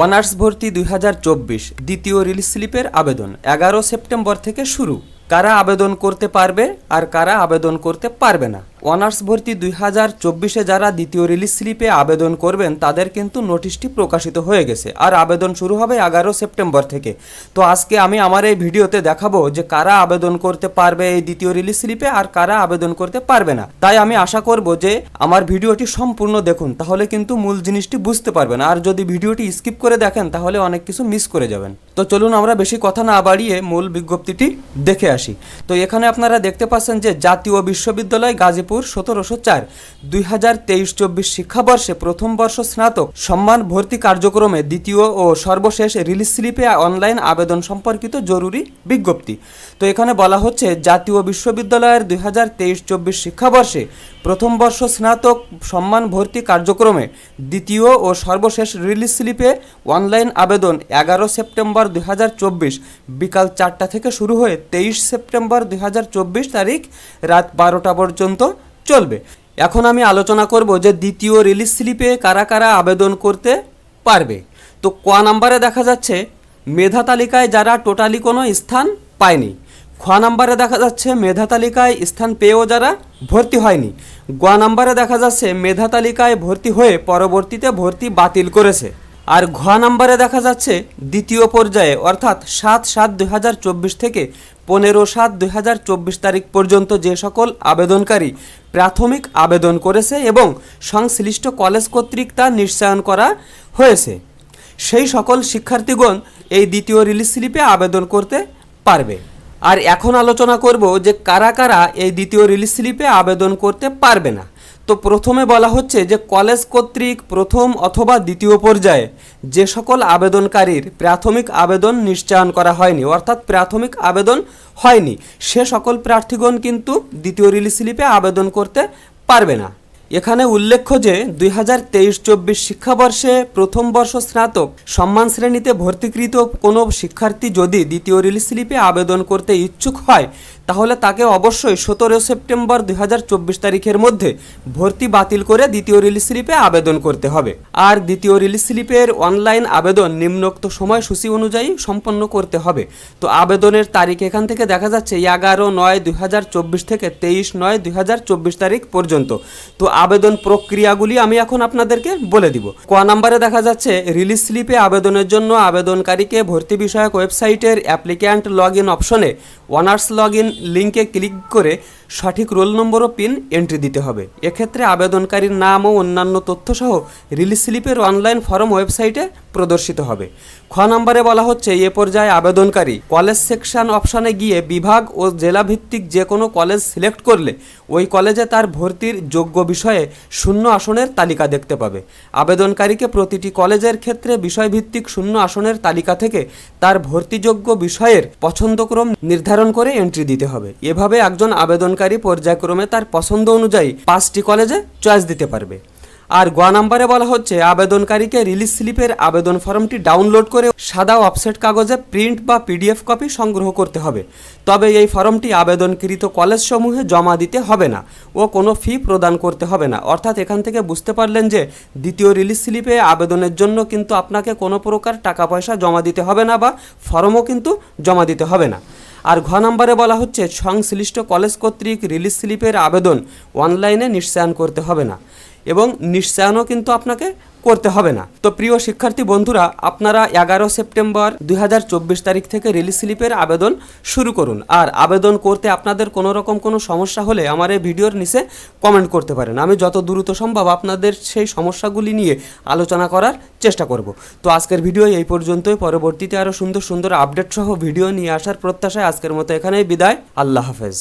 Honours ভর্তি দুই হাজার চব্বিশ দ্বিতীয় রিলিজ স্লিপের আবেদন এগারো সেপ্টেম্বর থেকে শুরু। কারা আবেদন করতে পারবে আর কারা আবেদন করতে পারবে না? অনার্স ভর্তি দুই হাজার চব্বিশে যারা দ্বিতীয় রিলিজ স্লিপে আবেদন করবেন, তাদের কিন্তু নোটিশটি প্রকাশিত হয়ে গেছে। আর আবেদন শুরু হবে এগারো সেপ্টেম্বর থেকে। তো আজকে আমি আমার এই ভিডিওতে দেখাবো যে কারা আবেদন করতে পারবে এই দ্বিতীয় রিলিজ স্লিপে আর কারা আবেদন করতে পারবে না। তাই আমি আশা করব যে আমার ভিডিওটি সম্পূর্ণ দেখুন, তাহলে কিন্তু মূল জিনিসটি বুঝতে পারবেন। আর যদি ভিডিওটি স্কিপ করে দেখেন, তাহলে অনেক কিছু মিস করে যাবেন। তো চলুন আমরা বেশি কথা না বাড়িয়ে মূল বিজ্ঞপ্তিটি দেখে আসি। তো এখানে আপনারা দেখতে পাচ্ছেন যে জাতীয় বিশ্ববিদ্যালয় গাজীপুর সতেরোশো চার। দুই হাজার তেইশ চব্বিশ শিক্ষাবর্ষে প্রথম বর্ষ স্নাতক। সম্মান ভর্তি কার্যক্রমে দ্বিতীয় ও সর্বশেষ রিলিজ স্লিপে অনলাইন আবেদন সম্পর্কিত জরুরি বিজ্ঞপ্তি। তো এখানে বলা হচ্ছে, জাতীয় বিশ্ববিদ্যালয়ের দুই হাজার তেইশ চব্বিশ শিক্ষাবর্ষে প্রথম বর্ষ স্নাতক সম্মান ভর্তি কার্যক্রমে দ্বিতীয় ও সর্বশেষ রিলিজ স্লিপে অনলাইন আবেদন এগারো সেপ্টেম্বর দুই হাজার চব্বিশ, বিকাল চারটা থেকে শুরু হয়ে তেইশ সেপ্টেম্বর দুই হাজার চব্বিশ তারিখ রাত বারোটা পর্যন্ত। চলবে। এখন আমি আলোচনা করব যে দ্বিতীয় রিলিজ স্লিপে কারা কারা আবেদন করতে পারবে। তো ক নাম্বারে দেখা যাচ্ছে, মেধা তালিকায় যারা টোটালি কোনো স্থান পায়নি। খ নাম্বারে দেখা যাচ্ছে, মেধা তালিকায় স্থান পেয়েও যারা ভর্তি হয়নি। গ নাম্বারে দেখা যাচ্ছে, মেধা তালিকায় ভর্তি হয়ে পরবর্তীতে ভর্তি বাতিল করেছে। আর ঘ নাম্বারে দেখা যাচ্ছে, দ্বিতীয় পর্যায়ে, অর্থাৎ সাত সাত দুই থেকে পনেরো সাত দুই তারিখ পর্যন্ত যে সকল আবেদনকারী প্রাথমিক আবেদন করেছে এবং সংশ্লিষ্ট কলেজ কর্তৃক তা নিশ্চয়ন করা হয়েছে, সেই সকল শিক্ষার্থীগণ এই দ্বিতীয় রিলিজ স্লিপে আবেদন করতে পারবে। আর এখন আলোচনা করব যে কারা কারা এই দ্বিতীয় রিলিজ স্লিপে আবেদন করতে পারবে না। তো প্রথমে বলা হচ্ছে যে কলেজ কর্তৃক প্রথম অথবা দ্বিতীয় পর্যায়ে যে সকল আবেদনকারীর প্রাথমিক আবেদন নিশ্চয়ন করা হয়নি, অর্থাৎ প্রাথমিক আবেদন হয়নি, সে সকল প্রার্থীগণ কিন্তু দ্বিতীয় রিলিজ স্লিপে আবেদন করতে পারবে না। এখানে উল্লেখ্য যে দুই হাজার তেইশ চব্বিশ শিক্ষাবর্ষে প্রথম বর্ষ স্নাতক সম্মান শ্রেণীতে ভর্তিকৃত কোনো শিক্ষার্থী যদি দ্বিতীয় রিলিজ স্লিপে আবেদন করতে ইচ্ছুক হয়, তাহলে তাকে অবশ্যই সতেরো সেপ্টেম্বর দুই হাজার চব্বিশ তারিখের মধ্যে ভর্তি বাতিল করে দ্বিতীয় রিলিজ স্লিপে আবেদন করতে হবে। আর দ্বিতীয় রিলিজ স্লিপের অনলাইন আবেদন নিম্নোক্ত সময়সূচি অনুযায়ী সম্পন্ন করতে হবে। তো আবেদনের তারিখ এখান থেকে দেখা যাচ্ছে এগারো নয় দুই থেকে তেইশ নয় দুই তারিখ পর্যন্ত। তো আবেদন প্রক্রিয়াগুলি আমি এখন আপনাদেরকে বলে দিব। ক নাম্বারে দেখা যাচ্ছে রিলিজ স্লিপে আবেদনের জন্য আবেদনকারীকে ভর্তি বিষয়ক ওয়েবসাইটের অ্যাপ্লিক্যান্ট লগ ইন অপশনে অনার্স লগ ইন লিঙ্কে ক্লিক করে সঠিক রোল নম্বর ও পিন এন্ট্রি দিতে হবে। এক্ষেত্রে আবেদনকারীর নাম ও অন্যান্য তথ্যসহ রিলিজ স্লিপের অনলাইন ফর্ম ওয়েবসাইটে প্রদর্শিত হবে। খ নম্বরে বলা হচ্ছে, এ পর্যায়ে আবেদনকারী কলেজ সেকশন অপশানে গিয়ে বিভাগ ও জেলা ভিত্তিক যে কোনো কলেজ সিলেক্ট করলে ওই কলেজে তার ভর্তির যোগ্য বিষয়ে শূন্য আসনের তালিকা দেখতে পাবে। আবেদনকারীকে প্রতিটি কলেজের ক্ষেত্রে বিষয়ভিত্তিক শূন্য আসনের তালিকা থেকে তার ভর্তিযোগ্য বিষয়ের পছন্দক্রম নির্ধারণ করে এন্ট্রি দিতে হবে। এভাবে একজন আবেদনকারী পর্যায়ক্রমে তার পছন্দ অনুযায়ী পাঁচটি কলেজে চয়েস দিতে পারবে। আর গ নাম্বারে বলা হচ্ছে, আবেদনকারীকে রিলিজ স্লিপের আবেদন ফর্মটি ডাউনলোড করে সাদা অফসেট কাগজে প্রিন্ট বা পিডিএফ কপি সংগ্রহ করতে হবে। তবে এই ফর্মটি আবেদনকৃত কলেজসমূহে জমা দিতে হবে না ও কোনো ফি প্রদান করতে হবে না। অর্থাৎ এখান থেকে বুঝতে পারলেন যে, দ্বিতীয় রিলিজ স্লিপে আবেদনের জন্য কিন্তু আপনাকে কোনো প্রকার টাকা পয়সা জমা দিতে হবে না বা ফর্মও কিন্তু জমা দিতে হবে না। আর ঘ নম্বরে বলা হচ্ছে, সংশ্লিষ্ট কলেজ কর্তৃক রিলিজ স্লিপের আবেদন অনলাইনে নিশ্চয়ন করতে হবে না। এবং নিশ্চয়নও কিন্তু আপনাকে করতে হবে না। তো প্রিয় শিক্ষার্থী বন্ধুরা, আপনারা এগারো সেপ্টেম্বর দুই হাজার চব্বিশ তারিখ থেকে রিলিজ স্লিপের আবেদন শুরু করুন। আর আবেদন করতে আপনাদের কোনো রকম কোনো সমস্যা হলে আমার এই ভিডিওর নিচে কমেন্ট করতে পারেন। আমি যত দ্রুত সম্ভব আপনাদের সেই সমস্যাগুলি নিয়ে আলোচনা করার চেষ্টা করব। তো আজকের ভিডিও এই পর্যন্তই। পরবর্তীতে আরও সুন্দর সুন্দর আপডেট সহ ভিডিও নিয়ে আসার প্রত্যাশায় আজকের মতো এখানেই বিদায়। আল্লাহ হাফেজ।